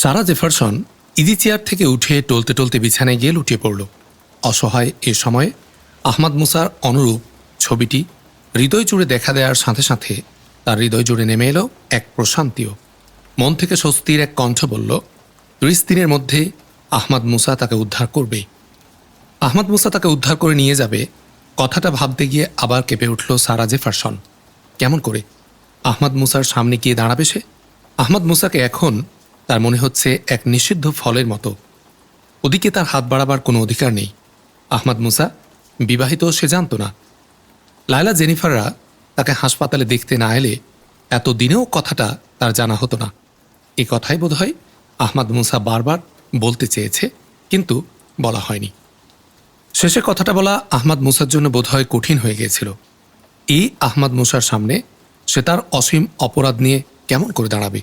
সারা Jefferson easy chair থেকে উঠে টলতে টলতে বিছানায় গিয়ে লুটিয়ে পড়ল। অসহায় এ সময়ে আহমাদ মুসার অনুরূপ ছবিটি হৃদয় জুড়ে দেখা দেওয়ার সাথে সাথে তার হৃদয় জুড়ে নেমে এলো এক প্রশান্তিও। মন থেকে স্বস্তির এক কণ্ঠ বলল, ত্রিশ দিনের মধ্যে আহমাদ মুসা তাকে উদ্ধার করবে। আহমদ মুসা তাকে উদ্ধার করে নিয়ে যাবে, কথাটা ভাবতে গিয়ে আবার কেঁপে উঠল সারা জেফারসন। কেমন করে? আহমদ মুসার সামনে গিয়ে দাঁড়াবে সে? আহমদ মুসাকে এখন তার মনে হচ্ছে এক নিষিদ্ধ ফলের মতো। ওদিকে তার হাত বাড়াবার কোনো অধিকার নেই। আহমদ মুসা, বিবাহিত সে জানত না। লায়লা জেনিফাররা তাকে হাসপাতালে দেখতে না এলে এত দিনেও কথাটা তার জানা হতো না। এ কথাই বোধহয় আহমদ মুসা বারবার বলতে চেয়েছে, কিন্তু বলা হয়নি। শেষে কথাটা বলা আহমদ মুসার জন্য বোধহয় কঠিন হয়ে গিয়েছিল। এই আহমদ মুসার সামনে সে তার অসীম অপরাধ নিয়ে কেমন করে দাঁড়াবে?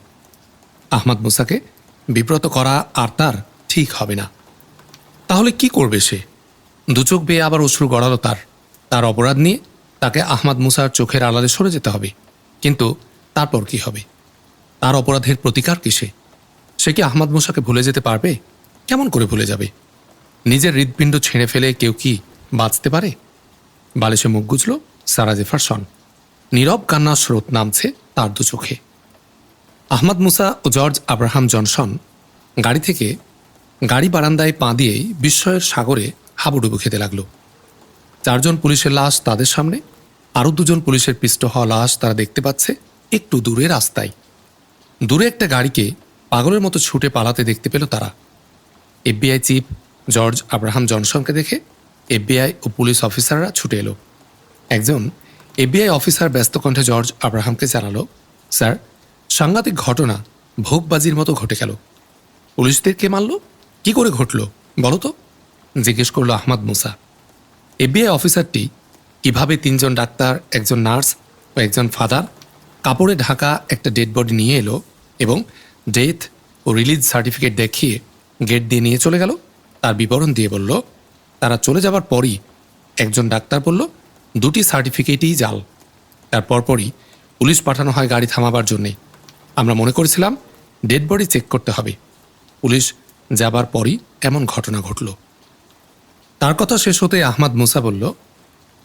আহমদ মুসাকে বিব্রত করা আর তার ঠিক হবে না। তাহলে কি করবে সে? দুচোখ বেয়ে আবার অশ্রু গড়ালো তার। তার অপরাধ নিয়ে তাকে আহমদ মুসার চোখের আড়ালে সরে যেতে হবে। কিন্তু তারপর কি হবে? তার অপরাধের প্রতিকার কিসে সে? কি আহমদ মুসাকে ভুলে যেতে পারবে? কেমন করে ভুলে যাবে? নিজের হৃৎপিণ্ড ছেড়ে ফেলে কেউ কি বাঁচতে পারে? বালিশে মুখ গুজল সারা জেফারসন। নীরব কান্নার স্রোত নামছে তার দু চোখে। আহমদ মুসা ও জর্জ আব্রাহাম জনসন গাড়ি থেকে গাড়ি বারান্দায় পা দিয়েই বিস্ময়ের সাগরে হাবুডুবু খেতে লাগল। চারজন পুলিশের লাশ তাদের সামনে, আরও দুজন পুলিশের পিষ্ট হওয়া লাশ তারা দেখতে পাচ্ছে একটু দূরে রাস্তায়। দূরে একটা গাড়িকে পাগলের মতো ছুটে পালাতে দেখতে পেল তারা। এফবিআই চিফ জর্জ আব্রাহাম জনসনকে দেখে এফবিআই ও পুলিশ অফিসাররা ছুটে এলো। একজন এফবিআই অফিসার ব্যস্ত কণ্ঠে জর্জ আব্রাহামকে জানালো, স্যার সাংঘাতিক ঘটনা ভোগবাজির মতো ঘটে গেল। পুলিশদের কে মারল? কি করে ঘটল? বলো তো। জিজ্ঞেস করল আহমদ মুসা। এফবিআই অফিসারটি কীভাবে তিনজন ডাক্তার, একজন নার্স ও একজন ফাদার কাপড়ে ঢাকা একটা ডেড বডি নিয়ে এলো এবং ডেথ ও রিলিজ সার্টিফিকেট দেখিয়ে গেট দিয়ে নিয়ে চলে গেল। তার বিবরণ দিয়ে বলল, তারা চলে যাবার পরই একজন ডাক্তার বলল, দুটি সার্টিফিকেটই জাল। তার পরপরই পুলিশ পাঠানো হয় গাড়ি থামাবার জন্যে। আমরা মনে করেছিলাম ডেড বডি চেক করতে হবে। পুলিশ যাবার পরই এমন ঘটনা ঘটল। তার কথা শেষ হতে আহমাদ মুসা বলল,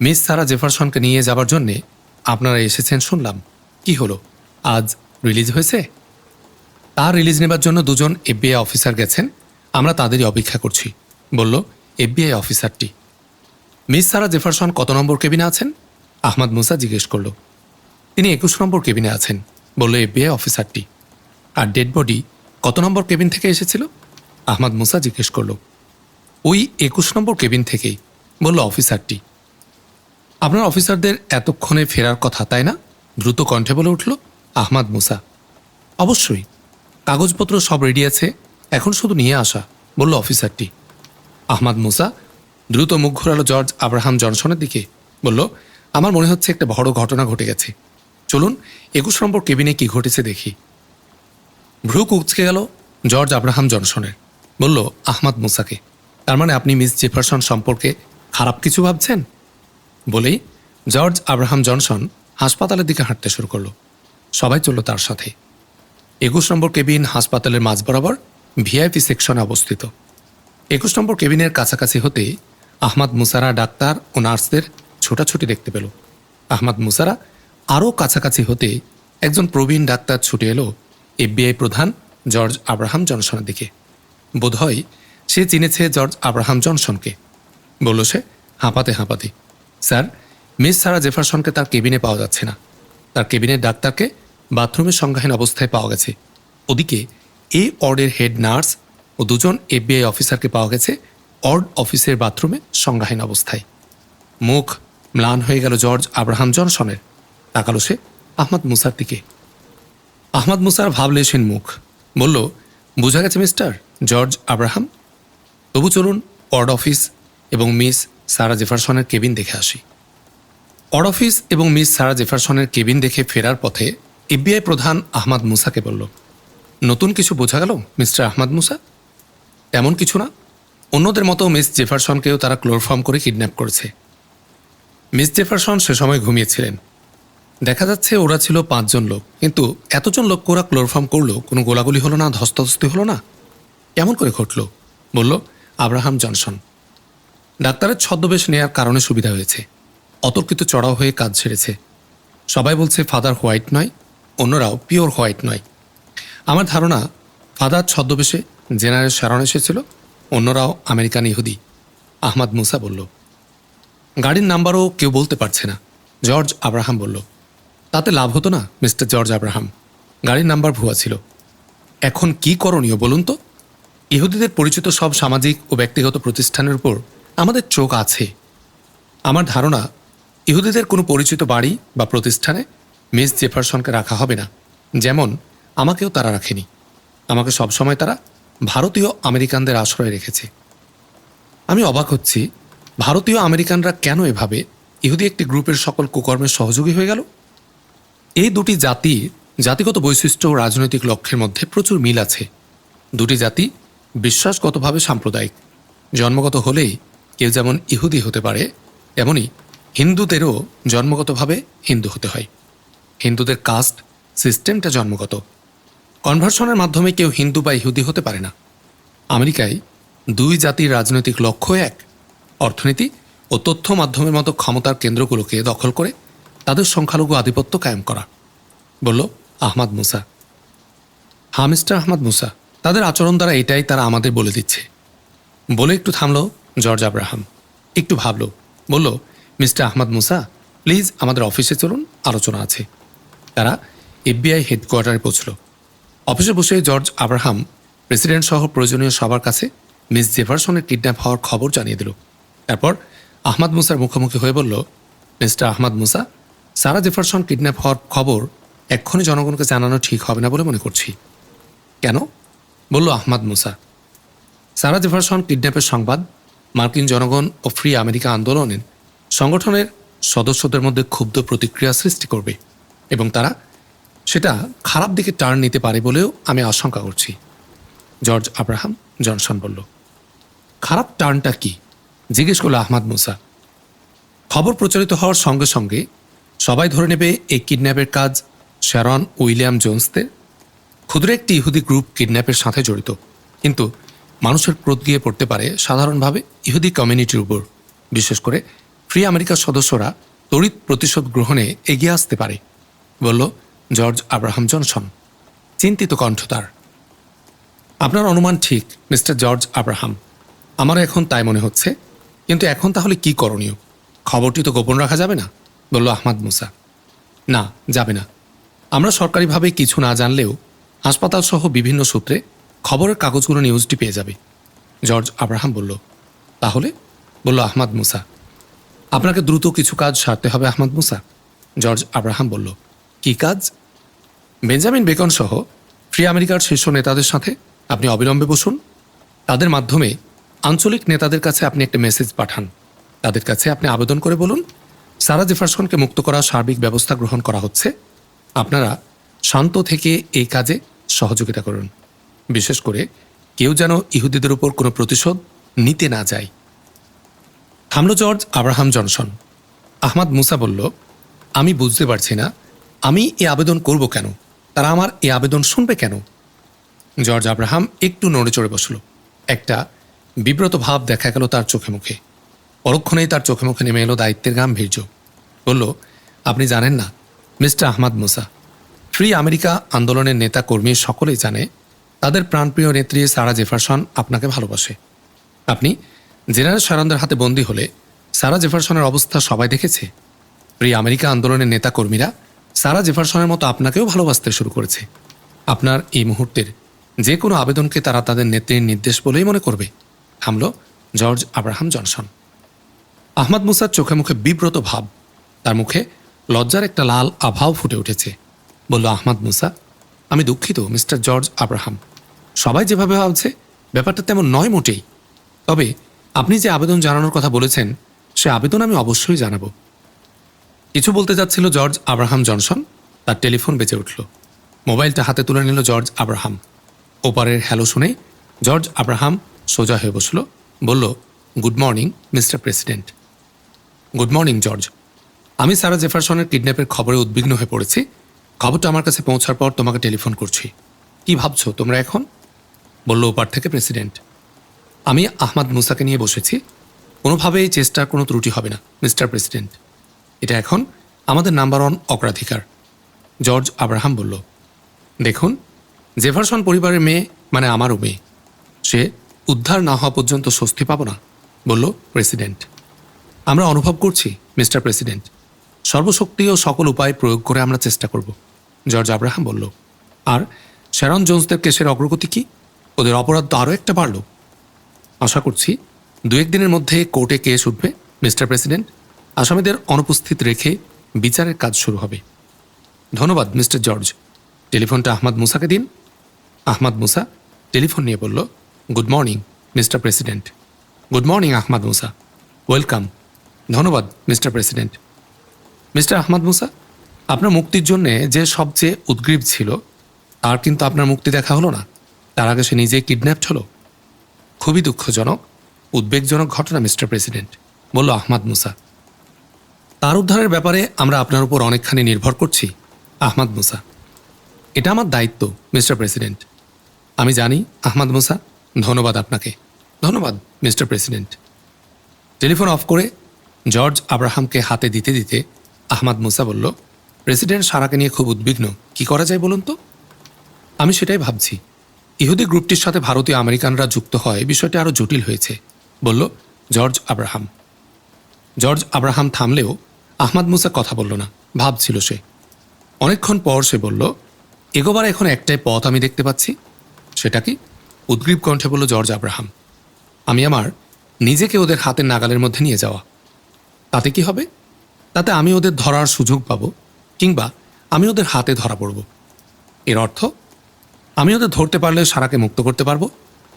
মিস সারা জেফারসনকে নিয়ে যাবার জন্যে আপনারা এসেছেন, শুনলাম। কি হলো? আজ রিলিজ হয়েছে? তার রিলিজ নেবার জন্য দুজন এফবিআই অফিসার গেছেন। আমরা তাদেরই অপেক্ষা করছি, বলল এফবিআই অফিসারটি মিস সারা জেফারসন কত নম্বর কেবিনে আছেন? আহমদ মুসা জিজ্ঞেস করল। তিনি একুশ নম্বর কেবিনে আছেন। বলল এফবিআই অফিসারটি আর ডেড বডি কত নম্বর কেবিন থেকে এসেছিল? আহমদ মুসা জিজ্ঞেস করল, ওই একুশ নম্বর কেবিন থেকেই। বলল অফিসারটি আপনার অফিসারদের এতক্ষণে ফেরার কথা, তাই না? দ্রুত কণ্ঠে বলে উঠল, আহমাদ মুসা। অবশ্যই। কাগজপত্র সব রেডি আছে। এখন শুধু নিয়ে আসা। বলল অফিসারটি আহমাদ মুসা দ্রুত মুখ ঘোরালো জর্জ আব্রাহাম জনসনের দিকে। বলল, আমার মনে হচ্ছে একটা বড় ঘটনা ঘটে গেছে। চলুন, একুশ নম্বর কেবিনে কি ঘটেছে দেখি। ভ্রু কুচকে গেল জর্জ আব্রাহাম জনসনের। বলল, আহমাদ মুসাকে। তার মানে আপনি মিস জেফারসন সম্পর্কে খারাপ কিছু ভাবছেন? বলেই জর্জ আব্রাহাম জনসন হাসপাতালের দিকে হাঁটতে শুরু করল। সবাই চলল তার সাথে। একুশ নম্বর কেবিন হাসপাতালের মাঝ বরাবর ভিআইপি সেকশনে অবস্থিত। একুশ নম্বর কেবিনের কাছাকাছি হতে আহমাদ মুসারা ডাক্তার ও নার্সদের ছোটাছুটি দেখতে পেল। আহমাদ মুসারা আরও কাছাকাছি হতে একজন প্রবীণ ডাক্তার ছুটে এলো এফবিআই প্রধান জর্জ আব্রাহাম জনসনের দিকে। বোধহয় সে চিনেছে জর্জ আব্রাহাম জনসনকে। বলল সে, হাঁপাতে হাঁপাতে। স্যার, মিস সারা জেফারসনকে তার কেবিনে পাওয়া যাচ্ছে না। তার কেবিনের ডাক্তারকে বাথরুমে সংজ্ঞাহীন অবস্থায় পাওয়া গেছে। ওদিকে এ অর্ডের হেড নার্স ও দুজন এফবিআই অফিসারকে পাওয়া গেছে অর্ড অফিসের বাথরুমে সংজ্ঞাহীন অবস্থায়। মুখ ম্লান হয়ে গেল জর্জ আব্রাহাম জনসনের। তাকালো সে আহমদ মুসার দিকে। আহমদ মুসার ভাবলেশীন মুখ। বলল, বোঝা গেছে মিস্টার, জর্জ আব্রাহাম? তবু চলুন, ওয়ার্ড অফিস এবং মিস সারা জেফারসনের কেবিন দেখে আসি। ওয়ার্ড অফিস এবং মিস সারা জেফারসনের কেবিন দেখে ফেরার পথে এফবিআই প্রধান আহমদ মুসাকে বলল, নতুন কিছু বোঝা গেল, মিস্টার আহমদ মুসা? তেমন কিছু না। অন্যদের মতো মিস জেফারসনকেও তারা ক্লোরফর্ম করে কিডন্যাপ করেছে। মিস জেফারসন সে সময় ঘুমিয়েছিলেন। দেখা যাচ্ছে ওরা ছিল পাঁচজন লোক। কিন্তু এতজন লোক ওরা ক্লোরফর্ম করল, কোনো গোলাগুলি হলো না, ধস্তাধস্তি হলো না? কেমন করে ঘটলো? বলল, আব্রাহাম জনসন। ডাক্তারের ছদ্মবেশ নেয়ার কারণে সুবিধা হয়েছে। অতর্কিত চড়াও হয়ে কাজ ছেড়েছে। সবাই বলছে, ফাদার হোয়াইট নয়, অন্যরাও পিওর হোয়াইট নয়। আমার ধারণা, ফাদার ছদ্মবেশে জেনারেল শারণ এসেছিল, অন্যরাও আমেরিকান ইহুদি। আহমাদ মুসা বলল, গাড়ির নাম্বারও কেউ বলতে পারছে না। জর্জ আব্রাহাম বলল তাতে লাভ হতো না, মিস্টার জর্জ আব্রাহাম। গাড়ির নাম্বার ভুয়া ছিল। এখন কি করণীয় বলুন তো? ইহুদিদের পরিচিত সব সামাজিক ও ব্যক্তিগত প্রতিষ্ঠানের উপর আমাদের চোখ আছে। আমার ধারণা, ইহুদিদের কোনো পরিচিত বাড়ি বা প্রতিষ্ঠানে মিস জেফারসনকে রাখা হবে না। যেমন, আমাকেও তারা রাখেনি। আমাকে সবসময় তারা ভারতীয় আমেরিকানদের আশ্রয় রেখেছে। আমি অবাক হচ্ছি, ভারতীয় আমেরিকানরা কেন এভাবে ইহুদি একটি গ্রুপের সকল কুকর্মের সহযোগী হয়ে গেল? এই দুটি জাতি জাতিগত বৈশিষ্ট্য ও রাজনৈতিক লক্ষ্যের মধ্যে প্রচুর মিল আছে। দুটি জাতি বিশ্বাসগতভাবে সাম্প্রদায়িক। জন্মগত হলেই কেউ যেমন ইহুদি হতে পারে, তেমনি হিন্দুদেরও জন্মগতভাবে হিন্দু হতে হয়। হিন্দুদের কাস্ট সিস্টেমটা জন্মগত। কনভার্সনের মাধ্যমে কেউ হিন্দু বা ইহুদি হতে পারে না। আমেরিকায় দুই জাতির রাজনৈতিক লক্ষ্য এক, অর্থনীতি ও তথ্য মাধ্যমের মতো ক্ষমতার কেন্দ্রগুলোকে দখল করে তাদের সংখ্যালঘু আধিপত্য কায়েম করা। বলল, আহমাদ মুসা। হ্যাঁ মিস্টার আহমদ মুসা। তাদের আচরণ দ্বারা এটাই তারা আমাদের বলে দিচ্ছে। বলে একটু থামলো, জর্জ আব্রাহাম। একটু ভাবলো। বলল, মিস্টার আহমদ মুসা, প্লিজ আমাদের অফিসে চলুন, আলোচনা আছে। তারা এফবিআই হেডকোয়ার্টারে পৌঁছল। অফিসে বসে জর্জ আব্রাহাম প্রেসিডেন্ট সহ প্রয়োজনীয় সবার কাছে মিস জেফারসনের কিডন্যাপ হওয়ার খবর জানিয়ে দিল। তারপর আহমদ মুসার মুখোমুখি হয়ে বলল, Mister Ahmad Musa Sara Jefferson kidnap হওয়ার খবর এক্ষুনি জনগণকে জানানো ঠিক হবে না বলে মনে করছি। কেন? বলল আহমাদ মুসা। সারা জেফারসন কিডন্যাপের সংবাদ মার্কিন জনগণ ও ফ্রি আমেরিকা আন্দোলনের সংগঠনের সদস্যদের মধ্যে ক্ষুব্ধ প্রতিক্রিয়া সৃষ্টি করবে এবং তারা সেটা খারাপ দিকে টার্ন নিতে পারে বলেও আমি আশঙ্কা করছি। জর্জ আব্রাহাম জনসন বলল, খারাপ টার্নটা কি? জিজ্ঞেস করল আহমাদ মুসা। খবর প্রচারিত হওয়ার সঙ্গে সঙ্গে সবাই ধরে নেবে এই কিডন্যাপের কাজ শ্যারন উইলিয়াম জোন্সদের। ক্ষুদ্র একটি ইহুদি গ্রুপ কিডন্যাপের সাথে জড়িত, কিন্তু মানুষের ক্রোধ গিয়ে পড়তে পারে সাধারণভাবে ইহুদি কমিউনিটির উপর। বিশেষ করে ফ্রি আমেরিকার সদস্যরা তড়িৎ প্রতিশোধ গ্রহণে এগিয়ে আসতে পারে, বলল জর্জ আব্রাহাম জনসন, চিন্তিত কণ্ঠ তার। আপনার অনুমান ঠিক, মিস্টার জর্জ আব্রাহাম। আমারও এখন তাই মনে হচ্ছে, কিন্তু এখন তাহলে কি করণীয়? খবরটি তো গোপন রাখা যাবে না। বলল, আহমাদ মুসা, না, যাবে না। আমরা সরকারিভাবে কিছু না জানলেও হাসপাতাল সহ বিভিন্ন সূত্রে খবরের কাগজগুলো নিউজটি পেয়ে যাবে। জর্জ আব্রাহাম বলল, তাহলে? বলল, আহমাদ মুসা, আপনাকে দ্রুত কিছু কাজ সারতে হবে, আহমাদ মুসা। জর্জ আব্রাহাম বলল, কি কাজ? বেঞ্জামিন বেকন সহ ফ্রি আমেরিকার শীর্ষ নেতাদের সাথে আপনি অবিলম্বে বসুন। তাদের মাধ্যমে আঞ্চলিক নেতাদের কাছে আপনি একটা মেসেজ পাঠান। তাদের কাছে আপনি আবেদন করে বলুন। সারা জেফারসনকে মুক্ত করার সার্বিক ব্যবস্থা গ্রহণ করা হচ্ছে। আপনারা শান্ত থেকে এই কাজে সহযোগিতা করুন। বিশেষ করে কেউ যেন ইহুদিদের উপর কোনো প্রতিশোধ নিতে না যায়। থামলো George Abraham Johnson. Ahmad Musa বলল, আমি বুঝতে পারছি না, আমি এ আবেদন করব কেন? তারা আমার এ আবেদন শুনবে কেন? জর্জ আব্রাহাম একটু নড়ে চড়ে বসল। একটা বিব্রত ভাব দেখা গেল তার চোখে মুখে। পরক্ষণেই তার চোখে মুখে নেমে এলো দায়িত্বের গাম্ভীর্য। বলল, আপনি জানেন না, Mister Ahmad Musa, free America আন্দোলনের নেতা কর্মী সকলেই জানে, তাদের প্রাণপ্রিয় নেত্রী সারা জেফারসন আপনাকে ভালোবাসে। আপনি জেনারেল সারান্দের হাতে বন্দী হলে সারা জেফারসনের অবস্থা সবাই দেখেছে। প্রিয় আমেরিকা আন্দোলনের নেতা কর্মীরা সারা জেফারসনের মতো আপনাকেও ভালোবাসতে শুরু করেছে। আপনার এই মুহূর্তের যে কোনো আবেদনকে তারা তাদের নেত্রীর নির্দেশ বলেই মনে করবে, থামল জর্জ আব্রাহাম জনসন। আহমদ মুসার চোখে মুখে বিব্রত ভাব। তার মুখে লজ্জার একটা লাল আভাও ফুটে উঠেছে। বলল, আহমদ মুসা, আমি দুঃখিত, মিস্টার জর্জ আব্রাহাম। সবাই যেভাবে ভাবছে, ব্যাপারটা তেমন নয় মোটেই। তবে আপনি যে আবেদন জানানোর কথা বলেছেন, সে আবেদন আমি অবশ্যই জানাব। কিছু বলতে যাচ্ছিল জর্জ আব্রাহাম জনসন। তার টেলিফোন বেজে উঠল। মোবাইলটা হাতে তুলে নিল জর্জ আব্রাহাম। ওপারের হ্যালো শুনে জর্জ আব্রাহাম সোজা হয়ে বসল। বলল, good morning, Mister President. Good morning George আমি সারা জেফারসনের কিডন্যাপের খবরে উদ্বিগ্ন হয়ে পড়েছি। খবরটা আমার কাছে পৌঁছার পর তোমাকে টেলিফোন করছি। কি ভাবছ, তোমরা এখন? বলল ওপার থেকে প্রেসিডেন্ট। আমি আহমাদ মুসাকে নিয়ে বসেছি। কোনোভাবেই চেষ্টার কোনো ত্রুটি হবে না, মিস্টার প্রেসিডেন্ট। এটা এখন আমাদের নাম্বার ওয়ান অগ্রাধিকার। জর্জ আব্রাহাম বলল, দেখুন, জেফারসন পরিবারের মেয়ে মানে আমারও মেয়ে। সে উদ্ধার না হওয়া পর্যন্ত স্বস্তি পাব না, বলল প্রেসিডেন্ট। আমরা অনুভব করছি, মিস্টার প্রেসিডেন্ট। সর্বশক্তি ও সকল উপায় প্রয়োগ করে আমরা চেষ্টা করব, জর্জ আব্রাহাম বলল। আর শ্যারন জোন্সদের কেসের অগ্রগতি কি? ওদের অপরাধ তো আরও একটা বাড়ল। আশা করছি দু একদিনের মধ্যে কোর্টে কেস উঠবে, মিস্টার প্রেসিডেন্ট। আসামিদের অনুপস্থিত রেখে বিচারের কাজ শুরু হবে। ধন্যবাদ, মিস্টার জর্জ। টেলিফোনটা আহমদ মুসাকে দিন। আহমদ মুসা টেলিফোন নিয়ে বলল, good morning, Mister President. Good morning, Ahmad Musa. Welcome. ধন্যবাদ, Mister President. Mister Ahmad Musa, আপনার মুক্তির জন্যে যে সবচেয়ে উদ্গ্রীব ছিল আর কিন্তু আপনার মুক্তি দেখা হলো না। তার আগে সে নিজেই কিডন্যাপড হলো। খুবই দুঃখজনক, উদ্বেগজনক ঘটনা, মিস্টার প্রেসিডেন্ট, বলল আহমদ মুসা। তার উদ্ধারের ব্যাপারে আমরা আপনার উপর অনেকখানি নির্ভর করছি, আহমদ মুসা। এটা আমার দায়িত্ব, মিস্টার প্রেসিডেন্ট। আমি জানি, আহমদ মুসা, ধন্যবাদ আপনাকে। ধন্যবাদ, মিস্টার প্রেসিডেন্ট। টেলিফোন অফ করে জর্জ আব্রাহামকে হাতে দিতে দিতে আহমাদ মুসা বলল, প্রেসিডেন্ট সারাকে নিয়ে খুব উদ্বিগ্ন। কি করা যায় বলুন তো? আমি সেটাই ভাবছি। ইহুদি গ্রুপটির সাথে ভারতীয় আমেরিকানরা যুক্ত হয়, বিষয়টি আরও জটিল হয়েছে, বলল জর্জ আব্রাহাম। জর্জ আব্রাহাম থামলেও আহমাদ মুসা কথা বলল না, ভাবছিল সে। অনেকক্ষণ পর সে বলল, এগোবার এখন একটাই পথ আমি দেখতে পাচ্ছি। সেটা কি? উদ্গ্রীব কণ্ঠে বলল, জর্জ আব্রাহাম, আমি আমার নিজেকে ওদের হাতের নাগালের মধ্যে নিয়ে যাওয়া। তাতে কি হবে? তাতে আমি ওদের ধরার সুযোগ পাব, কিংবা আমি ওদের হাতে ধরা পড়ব। এর অর্থ, আমি ওদের ধরতে পারলে সারাকে মুক্ত করতে পারব,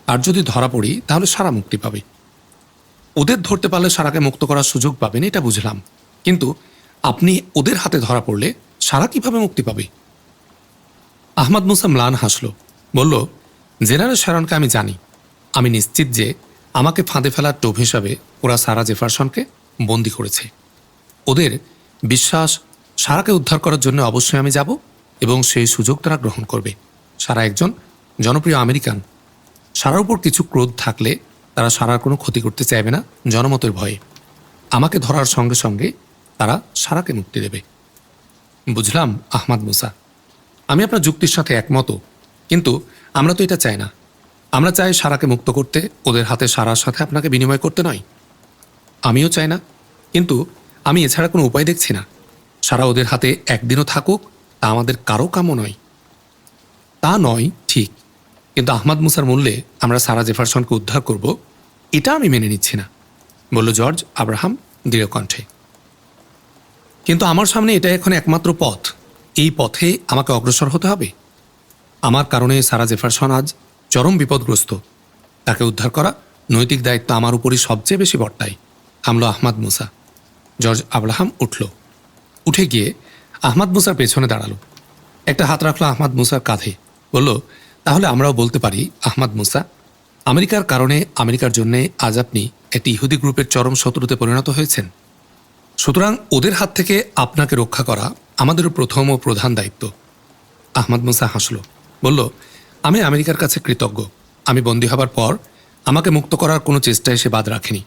আর যদি ধরা পড়ি, তাহলে সারা মুক্তি পাবে। ওদের ধরতে পারলে সারাকে মুক্ত করার সুযোগ পাবেন, এটা বুঝলাম। কিন্তু আপনি ওদের হাতে ধরা পড়লে সারা কীভাবে মুক্তি পাবে? আহমদ মুসা ম্লান হাসল, বলল, জেনারেল শারনকে আমি জানি। আমি নিশ্চিত যে আমাকে ফাঁদে ফেলার টোপ হিসাবে ওরা সারা জেফারসনকে বন্দি করেছে। ওদের বিশ্বাস সারাকে উদ্ধার করার জন্য অবশ্যই আমি যাব এবং সেই সুযোগ তারা গ্রহণ করবে। সারা একজন জনপ্রিয় আমেরিকান। সারার উপর কিছু ক্রোধ থাকলে তারা সারার কোনো ক্ষতি করতে চাইবে না, জনমতের ভয়ে। আমাকে ধরার সঙ্গে সঙ্গে তারা সারাকে মুক্তি দেবে। বুঝলাম, আহমাদ মুসা। আমি আপনার যুক্তির সাথে একমত, কিন্তু আমরা তো এটা চাই না। আমরা চাই সারাকে মুক্ত করতে, ওদের হাতে সারার সাথে আপনাকে বিনিময় করতে নয়। আমিও চাই না। কিন্তু আমি এছাড়া কোনো উপায় দেখছি না। সারা ওদের হাতে একদিনও থাকুক, তা আমাদের কারও কামও নয়। তা নয়, ঠিক। কিন্তু আহমাদ মুসার মূল্যে আমরা সারা জেফারসনকে উদ্ধার করব, এটা আমি মেনে নিচ্ছি না। বলল জর্জ আব্রাহাম দৃঢ় কণ্ঠে। কিন্তু আমার সামনে এটা এখন একমাত্র পথ। এই পথে আমাকে অগ্রসর হতে হবে। আমার কারণে সারা জেফারসন আজ চরম বিপদগ্রস্ত। তাকে উদ্ধার করা নৈতিক দায়িত্ব আমার উপরই সবচেয়ে বেশি বর্তায়। হামলো আহমাদ মুসা। জর্জ আব্রাহাম উঠল। উঠে গিয়ে আহমাদ মুসার পেছনে দাঁড়াল। একটা হাত রাখল আহমাদ মুসার কাঁধে। বলল, তাহলে আমরাও বলতে পারি, আহমাদ মুসা, আমেরিকার কারণে আমেরিকার জন্যে আজ আপনি একটি ইহুদি গ্রুপের চরম শত্রুতে পরিণত হয়েছেন। সুতরাং ওদের হাত থেকে আপনাকে রক্ষা করা আমাদেরও প্রথম ও প্রধান দায়িত্ব। আহমদ মুসা হাসল। বলল, আমি আমেরিকার কাছে কৃতজ্ঞ। আমি বন্দী হবার পর আমাকে মুক্ত করার কোনো চেষ্টায় সে বাদ রাখেনি।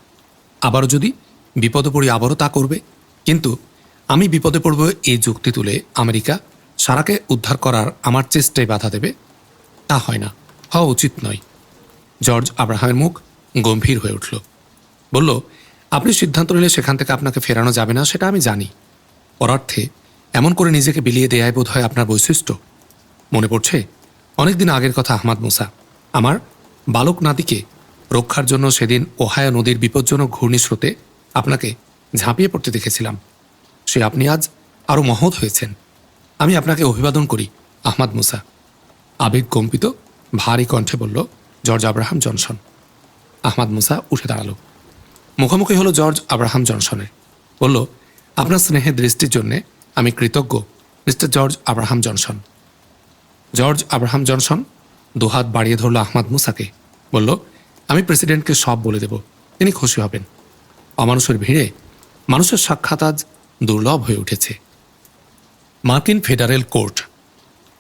আবারও যদি বিপদে পড়ি আবারও তা করবে। কিন্তু আমি বিপদে পড়ব এই যুক্তি তুলে আমেরিকা সারাকে উদ্ধার করার আমার চেষ্টায় বাধা দেবে। তা হয় না, হওয়া উচিত নয়। জর্জ আব্রাহামের মুখ গম্ভীর হয়ে উঠল। বলল, আপনি সিদ্ধান্ত নিলে সেখান থেকে আপনাকে ফেরানো যাবে না, সেটা আমি জানি। পরার্থে এমন করে নিজেকে বিলিয়ে দেয়াই বোধ হয় আপনার বৈশিষ্ট্য। মনে পড়ছে, অনেকদিন আগের কথা আহমাদ মুসা, আমার বালক নাতিকে রক্ষার জন্য সেদিন ওহায়া নদীর বিপজ্জনক ঘূর্ণিস্রোতে আপনাকে ঝাঁপিয়ে পড়তে দেখেছিলাম। সে আপনি আজ আরও মহৎ হয়েছেন। আমি আপনাকে অভিবাদন করি, আহমাদ মুসা। আবেগ কম্পিত, ভারী কণ্ঠে বলল, George Abraham Johnson. Ahmad Musa উঠে দাঁড়াল। মুখোমুখি হলো জর্জ আব্রাহাম জনসনের। বলল, আপনার স্নেহের দৃষ্টির জন্যে আমি কৃতজ্ঞ, Mister George Abraham Johnson. George Abraham Johnson দুহাত বাড়িয়ে ধরল আহমাদ মুসাকে। বলল আমি প্রেসিডেন্টকে সব বলে দেব, তিনি খুশি হবেন। অমানুষের ভিড়ে মানুষের সাক্ষাৎ আজ দুর্লভ হয়ে উঠেছে। মার্কিন ফেডারেল কোর্ট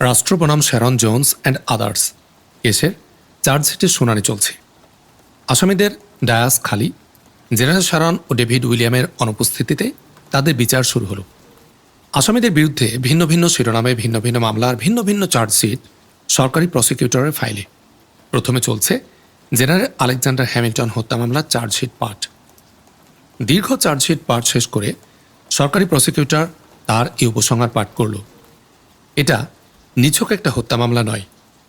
রাষ্ট্র বনাম শ্যারন জোন্স অ্যান্ড আদার্স কেসের চার্জশিটের শুনানি চলছে। আসামিদের ডায়াস খালি, জেনারেল শ্যারন ও ডেভিড উইলিয়ামের অনুপস্থিতিতে তাদের বিচার শুরু হলো। আসামিদের বিরুদ্ধে ভিন্ন ভিন্ন শিরোনামে ভিন্ন ভিন্ন মামলার ভিন্ন ভিন্ন চার্জশিট সরকারি প্রসিকিউটরের ফাইলে। প্রথমে চলছে জেনারেল আলেকজান্ডার হ্যামিল্টন হত্যা মামলার চার্জশিট পাঠ। দীর্ঘ চার্জশিট পাঠ শেষ করে সরকারি প্রসিকিউটর তার এই উপসংহার পাঠ করল। এটা নিছক একটা হত্যা মামলা নয়।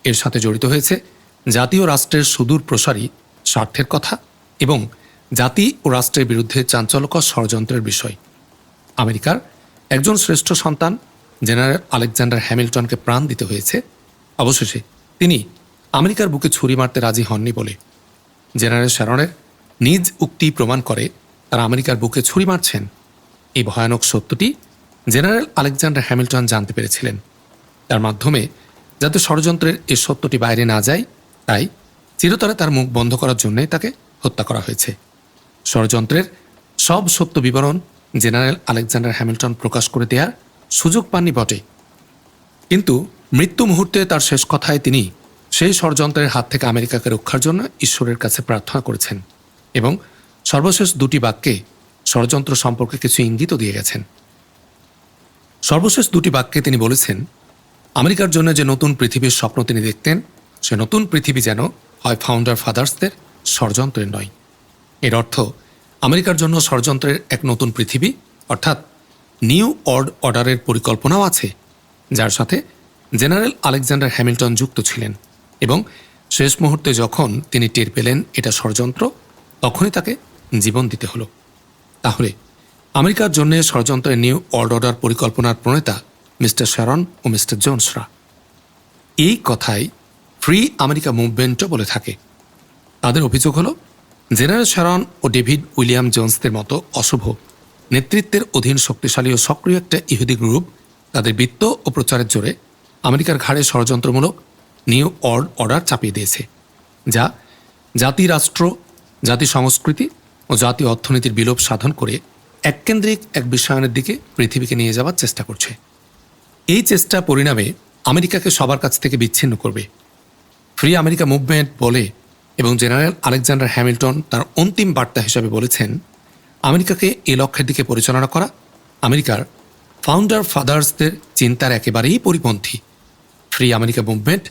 এর সাথে জড়িত হয়েছে জাতীয় রাষ্ট্রের সুদূর প্রসারী স্বার্থের কথা এবং জাতি ও রাষ্ট্রের বিরুদ্ধে চাঞ্চল্যকর ষড়যন্ত্রের বিষয়। আমেরিকার একজন শ্রেষ্ঠ সন্তান জেনারেল আলেকজান্ডার হ্যামিল্টনকে প্রাণ দিতে হয়েছে। অবশেষে তিনি আমেরিকার বুকে ছুরি মারতে রাজি হননি বলে। জেনারেল শ্যারনের নিজ উক্তি প্রমাণ করে তারা আমেরিকার বুকে ছুরি মারছেন। এই ভয়ানক সত্যটি জেনারেল আলেকজান্ডার হ্যামিল্টন জানতে পেরেছিলেন। তার মাধ্যমে যাতে ষড়যন্ত্রের এই সত্যটি বাইরে না যায়, তাই চিরতরে তার মুখ বন্ধ করার জন্যই তাকে হত্যা করা হয়েছে। ষড়যন্ত্রের সব সত্য বিবরণ জেনারেল আলেকজান্ডার হ্যামিল্টন প্রকাশ করে দেওয়ার সুযোগ পাননি বটে। কিন্তু মৃত্যু মুহূর্তে তার শেষ কথায় তিনি সেই ষড়যন্ত্রের হাত থেকে আমেরিকাকে রক্ষার জন্য ঈশ্বরের কাছে প্রার্থনা করেছেন এবং সর্বশেষ দুটি বাক্যে ষড়যন্ত্র সম্পর্কে কিছু ইঙ্গিতও দিয়ে গেছেন। সর্বশেষ দুটি বাক্যে তিনি বলেছেন, আমেরিকার জন্য যে নতুন পৃথিবীর স্বপ্ন তিনি দেখতেন, সে নতুন পৃথিবী যেন হয় ফাউন্ডার ফাদার্সদের ষড়যন্ত্রের নয়। এর অর্থ, আমেরিকার জন্য ষড়যন্ত্রের এক নতুন পৃথিবী, অর্থাৎ নিউ অর্ড অর্ডারের পরিকল্পনাও আছে, যার সাথে জেনারেল আলেকজান্ডার হ্যামিল্টন যুক্ত ছিলেন। এবং শেষ মুহূর্তে যখন তিনি টের পেলেন এটা ষড়যন্ত্র, তখনই তাকে জীবন দিতে হলো। তাহলে আমেরিকার জন্য ষড়যন্ত্রের নিউ অর্ড অর্ডার পরিকল্পনার প্রণেতা মিস্টার শ্যারন ও মিস্টার জোনসরা। এই কথাই ফ্রি আমেরিকা মুভমেন্টও বলে থাকে। তাদের অভিযোগ হলো, জেনারেল শ্যারন ও ডেভিড উইলিয়াম জোন্সদের মতো অশুভ, নেতৃত্বের অধীন শক্তিশালী ও সক্রিয় একটা ইহুদি গ্রুপ তাদের বিত্ত ও প্রচারের জোরে আমেরিকার ঘাড়ে ষড়যন্ত্রমূলক নিউ অর্ড অর্ডার চাপিয়ে দিয়েছে, যা জাতি রাষ্ট্র, জাতি সংস্কৃতি ও জাতীয় অর্থনীতির বিলোপ সাধন করে এককেন্দ্রিক এক বিশ্বায়নের দিকে পৃথিবীকে নিয়ে যাওয়ার চেষ্টা করছে। এই চেষ্টা পরিণামে আমেরিকাকে সবার কাছ থেকে বিচ্ছিন্ন করবে। ফ্রি আমেরিকা মুভমেন্ট বলে এবং জেনারেল আলেকজান্ডার হ্যামিল্টন তার অন্তিম বার্তা হিসাবে বলেছেন, আমেরিকাকে এ লক্ষ্যের দিকে পরিচালনা করা আমেরিকার ফাউন্ডার ফাদার্সদের চিন্তার একেবারেই পরিপন্থী। ফ্রি আমেরিকা মুভমেন্ট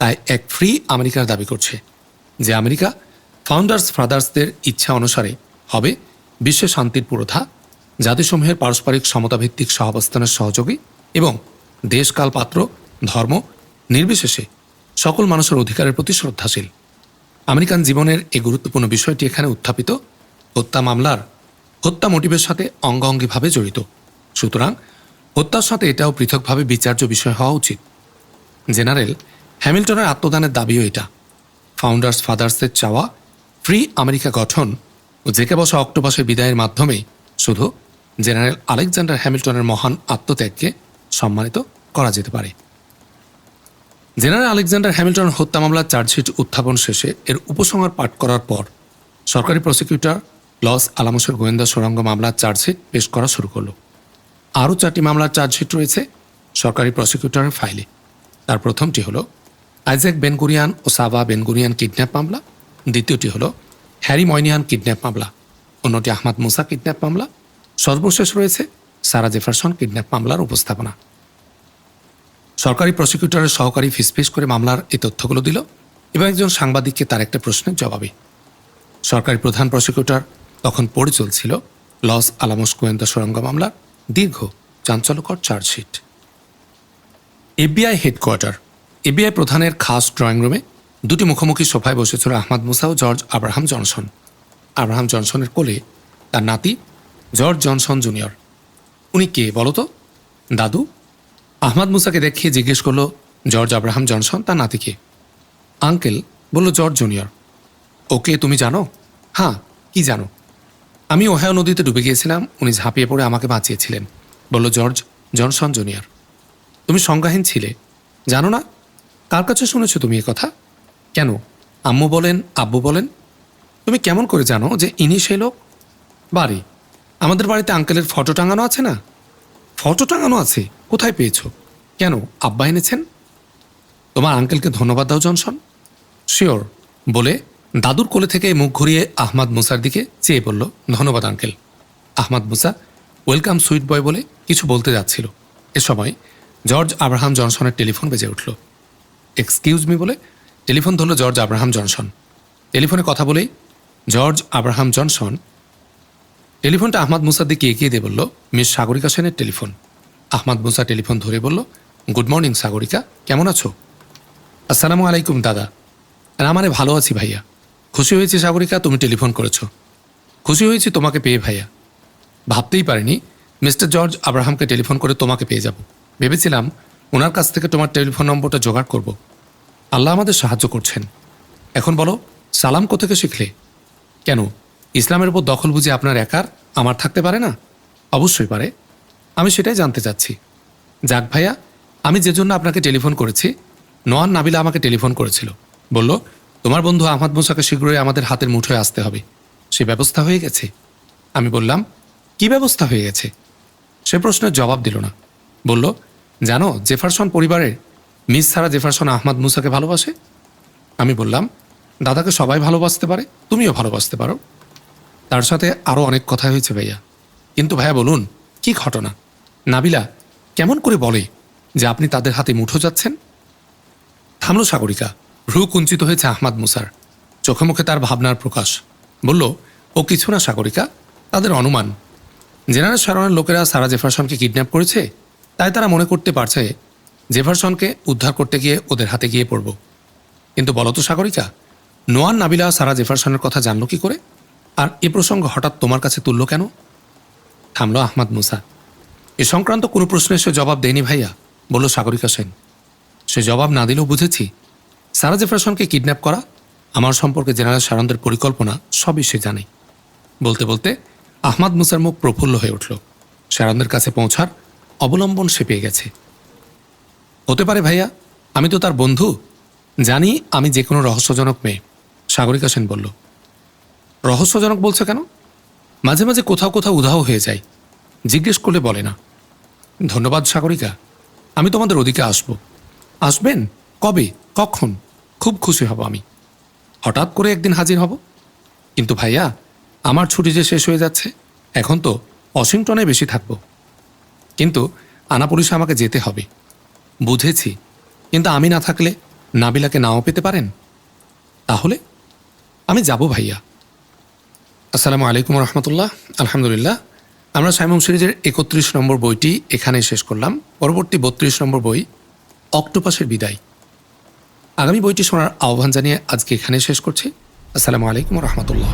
তাই এক ফ্রি আমেরিকার দাবি করছে যে আমেরিকা ফাউন্ডার্স ফাদার্সদের ইচ্ছা অনুসারে হবে বিশ্ব শান্তির পুরোধা, জাতিসমূহের পারস্পরিক সমতাভিত্তিক সহাবস্থানের সহযোগী এবং দেশকাল পাত্র ধর্ম, নির্বিশেষে সকল মানুষের অধিকারের প্রতি শ্রদ্ধাশীল। আমেরিকান জীবনের এই গুরুত্বপূর্ণ বিষয়টি এখানে উত্থাপিত। হত্যা মামলার হত্যা মোটিভের সাথে অঙ্গাঙ্গিভাবে জড়িত। সুতরাং হত্যার সাথে এটাও পৃথকভাবে বিচার্য বিষয় হওয়া উচিত। জেনারেল হ্যামিল্টনের আত্মদানের দাবিও এটা। ফাউন্ডার্স ফাদার্সের চাওয়া ফ্রি আমেরিকা গঠন ও জেকে বসা অক্টোপাসের বিদায়ের মাধ্যমে শুধু জেনারেল আলেকজান্ডার হ্যামিল্টনের মহান আত্মত্যাগকে সম্মানিত করা যেতে পারে। জেনারেল আলেকজান্ডার হ্যামিল্টন হত্যা মামলার চার্জশিট উত্থাপন শেষে এর উপসংহার পাঠ করার পর সরকারি প্রসিকিউটর লস আলামসের গোয়েন্দা সুড়ঙ্গ মামলার চার্জশিট পেশ করা শুরু করল। আরও চারটি মামলার চার্জশিট রয়েছে সরকারি প্রসিকিউটরের ফাইলে তার প্রথমটি হলো আইজ্যাক বেনগুরিয়ান ও সাবা বেনগুরিয়ান কিডন্যাপ মামলা। দ্বিতীয়টি হলো, হ্যারি ময়নিয়ান কিডন্যাপ মামলা। অন্যটি আহমাদ মুসা কিডন্যাপ মামলা। সর্বশেষ রয়েছে সারা জেফারসন কিডন্যাপ মামলার উপস্থাপনা। সরকারি প্রসিকিউটরের সহকারী ফিসফিস করে মামলার এই তথ্যগুলো দিল এবং একজন সাংবাদিককে তার একটা প্রশ্নের জবাবে। সরকারি প্রধান প্রসিকিউটর তখন পড়ে চলছিল লস আলামস গোয়েন্দা সুরঙ্গ মামলার দীর্ঘ চাঞ্চল্যকর চার্জশিট। এফবিআই হেডকোয়ার্টার এফবিআই প্রধানের খাস ড্রয়িং রুমে দুটি মুখোমুখি সোফায় বসেছিল আহমাদ মুসা ও জর্জ আব্রাহাম জনসন। আব্রাহাম জনসনের কোলে তার নাতি জর্জ জনসন জুনিয়র। উনি কে বলো তো? দাদু? আহমাদ মুসাকে দেখিয়ে জিজ্ঞেস করল, জর্জ আব্রাহাম জনসন তার নাতিকে আঙ্কেল বলল, জর্জ জুনিয়র। ওকে তুমি জানো? হ্যাঁ কি জানো? আমি ওহাও নদীতে ডুবে গিয়েছিলাম, উনি ঝাঁপিয়ে পড়ে আমাকে বাঁচিয়েছিলেন। বলল, জর্জ জনসন জুনিয়র। তুমি সংজ্ঞাহীন ছিলে। জানো না? কার কাছে শুনেছো তুমি এ কথা? কেন? আম্মু বলেন, আব্বু বলেন। তুমি কেমন করে জানো যে ইনি সেই লোক? বাড়ি। আমাদের বাড়িতে আঙ্কেলের ফটো টাঙানো আছে না? ফটো টাঙানো আছে? কোথায় পেয়েছ? কেন? আব্বা এনেছেন? তোমার আঙ্কেলকে ধন্যবাদ দাও, জনসন। শিওর বলে দাদুর কোলে থেকে মুখ ঘুরিয়ে আহমাদ মুসার দিকে চেয়ে বলল, ধন্যবাদ uncle. Ahmad Musa welcome sweet boy বলে কিছু বলতে যাচ্ছিল। এ সময় জর্জ আব্রাহাম জনসনের টেলিফোন বেজে উঠল। এক্সকিউজ মি বলে টেলিফোন ধরল জর্জ আব্রাহাম জনসন। টেলিফোনে কথা বলেই জর্জ আব্রাহাম জনসন টেলিফোনটা আহমদ মুসার দিকে এগিয়ে দিয়ে বলল, মিস সাগরিকা সেনের টেলিফোন। আহমাদ মুসা টেলিফোন ধরে বলল, গুড মর্নিং সাগরিকা, কেমন আছো? আসসালামু আলাইকুম, দাদা। আর মানে ভালো আছি ভাইয়া। খুশি হয়েছি সাগরিকা, তুমি টেলিফোন করেছ। খুশি হয়েছি তোমাকে পেয়ে ভাইয়া। ভাবতেই পারিনি মিস্টার জর্জ আব্রাহামকে টেলিফোন করে তোমাকে পেয়ে যাব। ভেবেছিলাম ওনার কাছ থেকে তোমার টেলিফোন নম্বরটা জোগাড় করব। আল্লাহ আমাদের সাহায্য করছেন। এখন বলো, সালাম কোথেকে শিখলে? কেন? ইসলামের উপর দখল বুঝে আপনার একার আমার থাকতে পারে না? অবশ্যই পারে। আমি সেটাই জানতে চাচ্ছি। যাক ভাইয়া, আমি যে জন্য আপনাকে টেলিফোন করেছি, নোয়ান নাবিলা আমাকে টেলিফোন করেছিল। বলল, তোমার বন্ধু আহমদ মুসাকে শীঘ্রই আমাদের হাতের মুঠোয় আসতে হবে। সে ব্যবস্থা হয়ে গেছে। আমি বললাম, কি ব্যবস্থা হয়ে গেছে? সে প্রশ্নের জবাব দিল না। বলল জানো জেফারসন পরিবারের মিস সারা জেফারসন আহমদ মুসাকে ভালোবাসে? আমি বললাম, দাদাকে সবাই ভালোবাসতে পারে, তুমিও ভালোবাসতে পারো। তার সাথে আরও অনেক কথা হয়েছে ভাইয়া। কিন্তু ভাইয়া বলুন, কি ঘটনা? নাবিলা, কেমন করে বলে যে আপনি তাদের হাতে মুঠো যাচ্ছেন? থামলো সাগরিকা ভ্রু কুঞ্চিত হয়েছে আহমাদ মুসার। চোখে মুখে তার ভাবনার প্রকাশ। বলল, ও কিছু না সাগরিকা, তাদের অনুমান। জেনারেল সারনের লোকেরা সারা জেফারসনকে কিডন্যাপ করেছে? তাই তারা মনে করতে পারছে জেফারসনকে উদ্ধার করতে গিয়ে ওদের হাতে গিয়ে পড়ব। কিন্তু বলতো সাগরিকা, নোয়ান, নাবিলা সারা জেফারসনের কথা জানল কি করে? আর এ প্রসঙ্গ হঠাৎ তোমার কাছে তুললো কেন? থামলো আহমাদ মুসা। এ সংক্রান্ত কোনো প্রশ্নের সে জবাব দেয়নি ভাইয়া, বলল সাগরিকা সেন। সে জবাব না দিলেও বুঝেছি। সারা জেফারসনকে কিডন্যাপ করা, আমার সম্পর্কে জেনারেল সারন্দের পরিকল্পনা সবই সে জানে। বলতে বলতে আহমাদ মুসার মুখ প্রফুল্ল হয়ে উঠল। সারন্দের কাছে পৌঁছার অবলম্বন সে পেয়ে গেছে। হতে পারে ভাইয়া, আমি তো তার বন্ধু। জানি আমি যে কোনো রহস্যজনক মেয়ে, সাগরিকা সেন বলল। রহস্যজনক বলছে কেন? মাঝে মাঝে কোথাও কোথাও উধাও হয়ে যায়, জিজ্ঞেস করলে বলে না। ধন্যবাদ সাগরিকা, আমি তোমাদের ওদিকে আসব। আসবেন? কবে? কখন? খুব খুশি হব আমি। হঠাৎ করে একদিন হাজির হব। কিন্তু ভাইয়া, আমার ছুটি যে শেষ হয়ে যাচ্ছে, এখন তো ওয়াশিংটনে বেশি থাকব। কিন্তু আনাপুলিশে আমাকে যেতে হবে। বুঝেছি। কিন্তু আমি না থাকলে নাবিলাকে নাও পেতে পারেন? তাহলে আমি যাব ভাইয়া। আসসালামু আলাইকুম রহমতুল্লাহ আলহামদুলিল্লাহ। আমরা সাইমম সিরিজের একত্রিশ নম্বর বইটি এখানেই শেষ করলাম। পরবর্তী বত্রিশ নম্বর বই অক্টোপাসের বিদায়। আগামী বইটি শোনার আহ্বান জানিয়ে আজকে এখানে শেষ করছি। আসসালামু আলাইকুম রহমতুল্লাহ